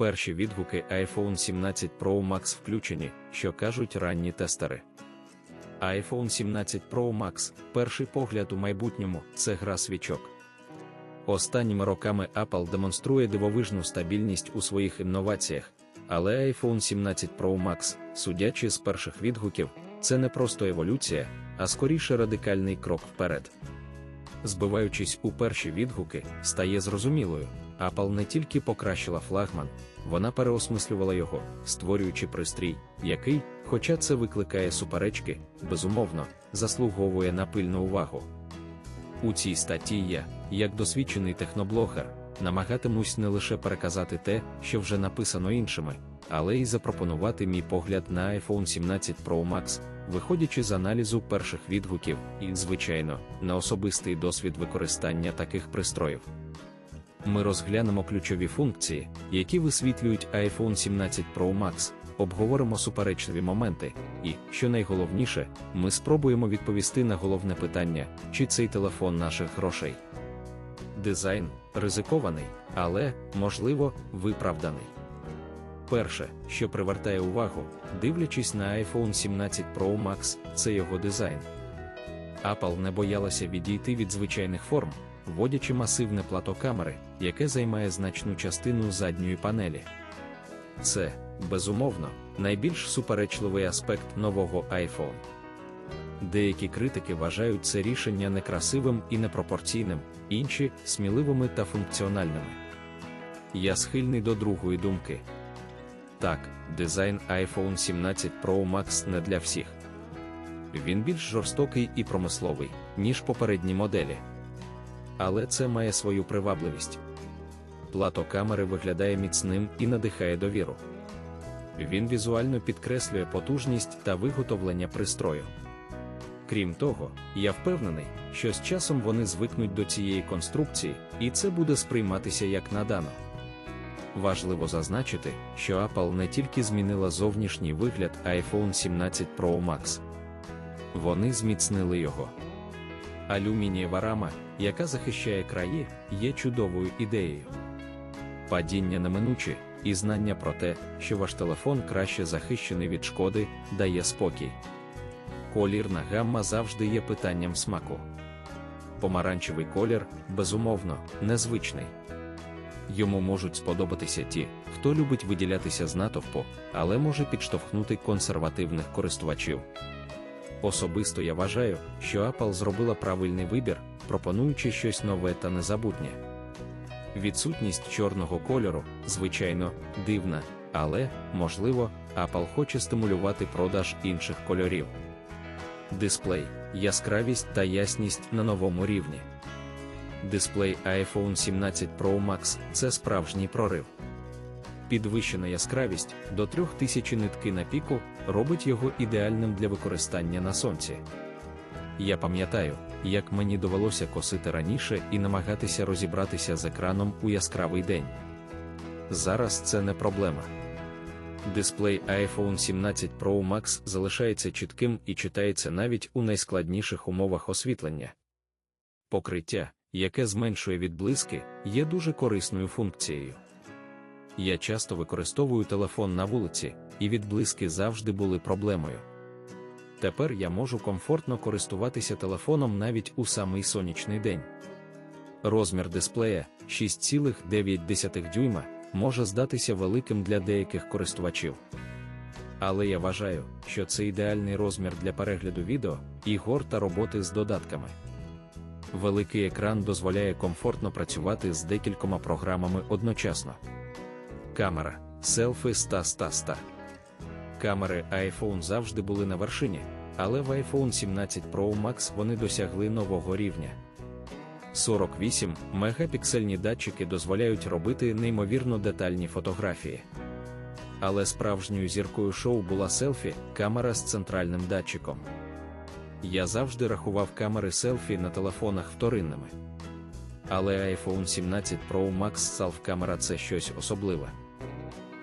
Перші відгуки iPhone 17 Pro Max включені, що кажуть ранні тестери. iPhone 17 Pro Max перший погляд у майбутньому це гра свічок. Останніми роками Apple демонструє дивовижну стабільність у своїх інноваціях, але iPhone 17 Pro Max, судячи з перших відгуків, це не просто еволюція, а скоріше радикальний крок вперед. Збиваючись у перші відгуки, стає зрозумілою, Apple не тільки покращила флагман, вона переосмислювала його, створюючи пристрій, який, хоча це викликає суперечки, безумовно, заслуговує на пильну увагу. У цій статті я, як досвідчений техноблогер, намагатимусь не лише переказати те, що вже написано іншими, але й запропонувати мій погляд на iPhone 17 Pro Max, виходячи з аналізу перших відгуків і, звичайно, на особистий досвід використання таких пристроїв. Ми розглянемо ключові функції, які висвітлюють iPhone 17 Pro Max, обговоримо суперечливі моменти, і, що найголовніше, ми спробуємо відповісти на головне питання, чи цей телефон наших грошей. Дизайн ризикований, але, можливо, виправданий. Перше, що привертає увагу, дивлячись на iPhone 17 Pro Max, це його дизайн. Apple не боялася відійти від звичайних форм, вводячи масивне плато камери, яке займає значну частину задньої панелі. Це, безумовно, найбільш суперечливий аспект нового iPhone. Деякі критики вважають це рішення некрасивим і непропорційним, інші сміливими та функціональними. Я схильний до другої думки. Так, дизайн iPhone 17 Pro Max не для всіх. Він більш жорстокий і промисловий, ніж попередні моделі. Але це має свою привабливість. Плато камери виглядає міцним і надихає довіру. Він візуально підкреслює потужність та виготовлення пристрою. Крім того, я впевнений, що з часом вони звикнуть до цієї конструкції, і це буде сприйматися як надано. Важливо зазначити, що Apple не тільки змінила зовнішній вигляд iPhone 17 Pro Max, вони зміцнили його. Алюмінієва рама, яка захищає краї, є чудовою ідеєю. Падіння неминуче, і знання про те, що ваш телефон краще захищений від шкоди, дає спокій. Колірна гамма завжди є питанням смаку. Помаранчевий колір, безумовно, незвичний. Йому можуть сподобатися ті, хто любить виділятися з натовпу, але може підштовхнути консервативних користувачів. Особисто я вважаю, що Apple зробила правильний вибір, пропонуючи щось нове та незабутнє. Відсутність чорного кольору, звичайно, дивна, але, можливо, Apple хоче стимулювати продаж інших кольорів. Дисплей, яскравість та ясність на новому рівні. Дисплей iPhone 17 Pro Max це справжній прорив. Підвищена яскравість до 3000 нитки на піку робить його ідеальним для використання на сонці. Я пам'ятаю, як мені довелося косити раніше і намагатися розібратися з екраном у яскравий день. Зараз це не проблема. Дисплей iPhone 17 Pro Max залишається чітким і читається навіть у найскладніших умовах освітлення. Покриття, яке зменшує відблиски, є дуже корисною функцією. Я часто використовую телефон на вулиці, і відблиски завжди були проблемою. Тепер я можу комфортно користуватися телефоном навіть у самий сонячний день. Розмір дисплея 6,9 дюйма може здатися великим для деяких користувачів. Але я вважаю, що це ідеальний розмір для перегляду відео, ігор та роботи з додатками. Великий екран дозволяє комфортно працювати з декількома програмами одночасно. Камера селфі 100 100 100 Камери iPhone завжди були на вершині, але в iPhone 17 Pro Max вони досягли нового рівня. 48 мегапіксельні датчики дозволяють робити неймовірно детальні фотографії. Але справжньою зіркою шоу була селфі, камера з центральним датчиком. Я завжди рахував камери селфі на телефонах вторинними. Але iPhone 17 Pro Max Self-камера це щось особливе.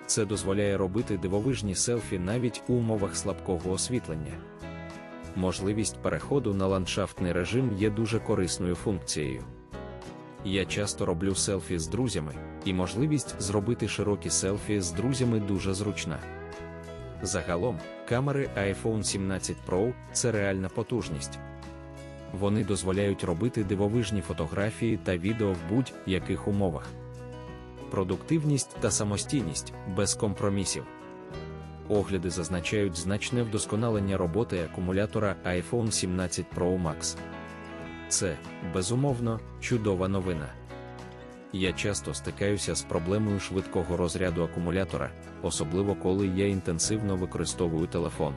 Це дозволяє робити дивовижні селфі навіть у умовах слабкого освітлення. Можливість переходу на ландшафтний режим є дуже корисною функцією. Я часто роблю селфі з друзями, і можливість зробити широкі селфі з друзями дуже зручна. Загалом, камери iPhone 17 Pro це реальна потужність. Вони дозволяють робити дивовижні фотографії та відео в будь-яких умовах. Продуктивність та самостійність без компромісів. Огляди зазначають значне вдосконалення роботи акумулятора iPhone 17 Pro Max. Це, безумовно, чудова новина. Я часто стикаюся з проблемою швидкого розряду акумулятора, особливо коли я інтенсивно використовую телефон.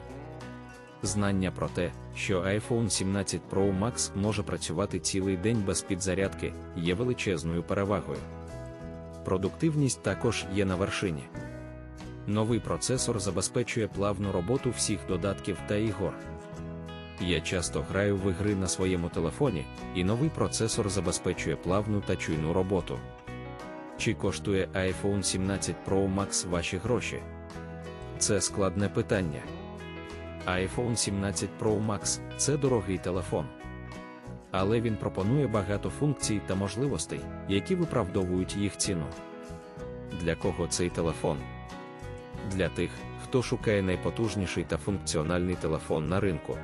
Знання про те, що iPhone 17 Pro Max може працювати цілий день без підзарядки, є величезною перевагою. Продуктивність також є на вершині. Новий процесор забезпечує плавну роботу всіх додатків та ігор. Я часто граю в ігри на своєму телефоні, і новий процесор забезпечує плавну та чуйну роботу. Чи коштує iPhone 17 Pro Max ваші гроші? Це складне питання. iPhone 17 Pro Max це дорогий телефон. Але він пропонує багато функцій та можливостей, які виправдовують їх ціну. Для кого цей телефон? Для тих, хто шукає найпотужніший та функціональний телефон на ринку.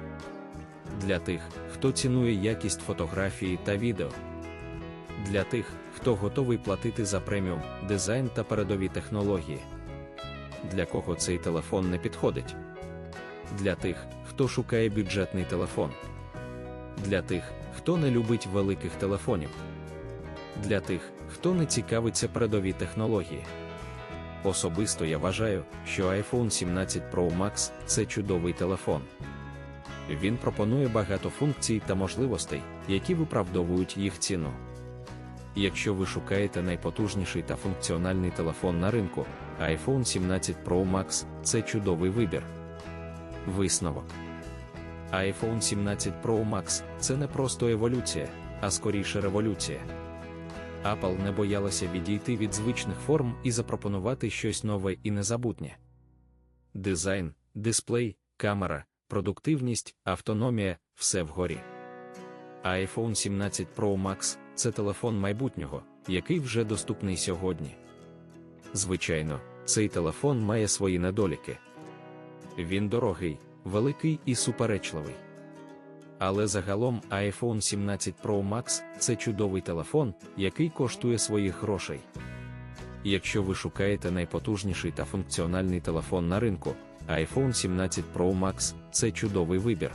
Для тих, хто цінує якість фотографії та відео. Для тих, хто готовий платити за преміум, дизайн та передові технології. Для кого цей телефон не підходить. Для тих, хто шукає бюджетний телефон. Для тих, хто не любить великих телефонів. Для тих, хто не цікавиться передові технології. Особисто я вважаю, що iPhone 17 Pro Max це чудовий телефон. Він пропонує багато функцій та можливостей, які виправдовують їх ціну. Якщо ви шукаєте найпотужніший та функціональний телефон на ринку, iPhone 17 Pro Max це чудовий вибір. Висновок iPhone 17 Pro Max це не просто еволюція, а скоріше революція. Apple не боялася відійти від звичних форм і запропонувати щось нове і незабутнє. Дизайн, дисплей, камера, продуктивність, автономія все вгорі. iPhone 17 Pro Max це телефон майбутнього, який вже доступний сьогодні. Звичайно, цей телефон має свої недоліки. Він дорогий, великий і суперечливий. Але загалом iPhone 17 Pro Max це чудовий телефон, який коштує своїх грошей. Якщо ви шукаєте найпотужніший та функціональний телефон на ринку, iPhone 17 Pro Max це чудовий вибір.